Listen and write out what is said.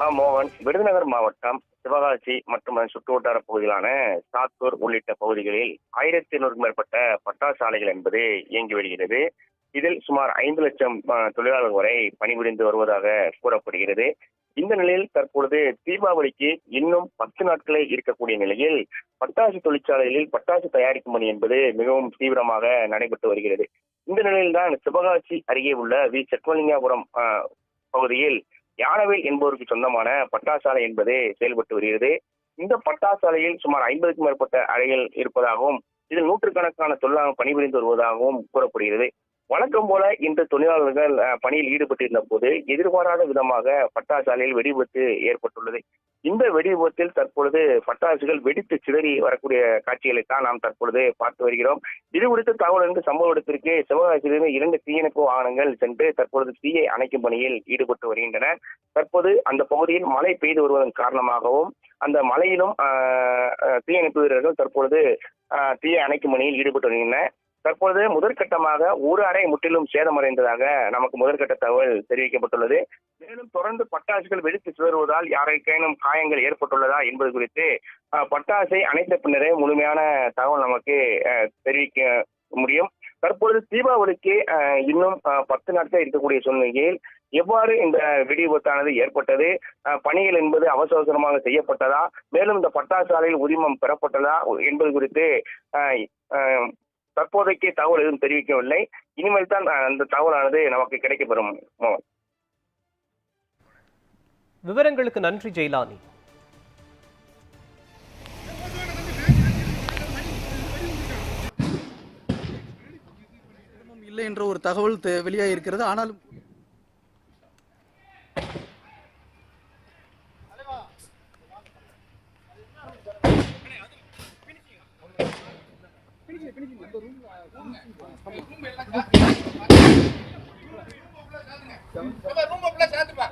ஆ, மோகன். விருதுநகர் மாவட்டம் சிவகாசி மற்றும் அதன் சுற்றுவட்டார பகுதிகளான சாத்தூர் உள்ளிட்ட பகுதிகளில் ஆயிரத்தி ஐநூறுக்கும் மேற்பட்ட பட்டாசு ஆலைகள் என்பது இயங்கி வருகிறது. இதில் சுமார் ஐந்து லட்சம் தொழிலாளர் தொழிலாளர்கள் வரை பணிபுரிந்து வருவதாக கூறப்படுகிறது. இந்த நிலையில் தற்பொழுது தீபாவளிக்கு இன்னும் பத்து நாட்களே இருக்கக்கூடிய நிலையில் பட்டாசு தொழிற்சாலைகளில் பட்டாசு தயாரிக்கும் பணி என்பது மிகவும் தீவிரமாக நடைபெற்று வருகிறது. இந்த நிலையில்தான் சிவகாசி அருகே உள்ள வி. செட்மலிங்காபுரம் பகுதியில் யானவேல் என்பவருக்கு சொந்தமான பட்டாசாலை என்பது செயல்பட்டு வருகிறது. இந்த பட்டாசாலையில் சுமார் ஐம்பதுக்கும் மேற்பட்ட அறைகள் இருப்பதாகவும் இதில் நூற்றுக்கணக்கான தொழிலாளர்கள் பணிபுரிந்து வருவதாகவும் கூறப்படுகிறது. வழக்கம் போல இன்று தொழிலாளர்கள் பணியில் ஈடுபட்டிருந்த போது எதிர்பாராத விதமாக பட்டாசாலையில் வெடிவிபத்து ஏற்பட்டுள்ளது. இந்த வெடிவிபத்தில் தற்பொழுது பட்டாசுகள் வெடித்து சிதறி வரக்கூடிய காட்சிகளை தான் நாம் தற்பொழுது பார்த்து வருகிறோம். இது குறித்து தகவல் இருந்து சம்பவ இடத்திற்கு சிவகாசியிலிருந்து இரண்டு தீயணைப்பு வாகனங்கள் சென்று தற்பொழுது தீயை அணைக்கும் பணியில் ஈடுபட்டு வருகின்றன. தற்போது அந்த பகுதியில் மழை பெய்து வருவதன் காரணமாகவும் அந்த மழையிலும் தீயணைப்பு வீரர்கள் தற்பொழுது தீயை அணைக்கும் பணியில் ஈடுபட்டு வருகின்றனர். தற்பொழுது முதற்கட்டமாக ஒரு அறை முற்றிலும் சேதமடைந்ததாக நமக்கு முதற்கட்ட தகவல் தெரிவிக்கப்பட்டுள்ளது. மேலும் தொடர்ந்து பட்டாசுகள் வெடித்து சிதறுவதால் யாருக்கேனும் காயங்கள் ஏற்பட்டுள்ளதா என்பது குறித்து பட்டாசை அணைத்த பின்னரே முழுமையான தகவல் நமக்கு தெரிவிக்க முடியும். தற்பொழுது தீபாவளிக்கு இன்னும் பத்து நாட்கள் இருக்கக்கூடிய சூழ்நிலையில் எவ்வாறு இந்த வெடி விபத்தானது ஏற்பட்டது பணிகள் என்பது அவசர அவசரமாக செய்யப்பட்டதா மேலும் இந்த பட்டாசு ஆலையில் உரிமம் பெறப்பட்டதா என்பது குறித்து ஆஹ், தற்போதைக்கு தகவல் எதுவும் தெரிவிக்கவில்லை. இனிமேல் தான் அந்த தகவலானது நமக்கு கிடைக்கப்பெறும். மோகன். விவரங்களுக்கு நன்றி ஜெயலானி. இல்லை என்ற ஒரு தகவல் வெளியாகி இருக்கிறது ஆனாலும் ரூம் சேர்த்துப்பா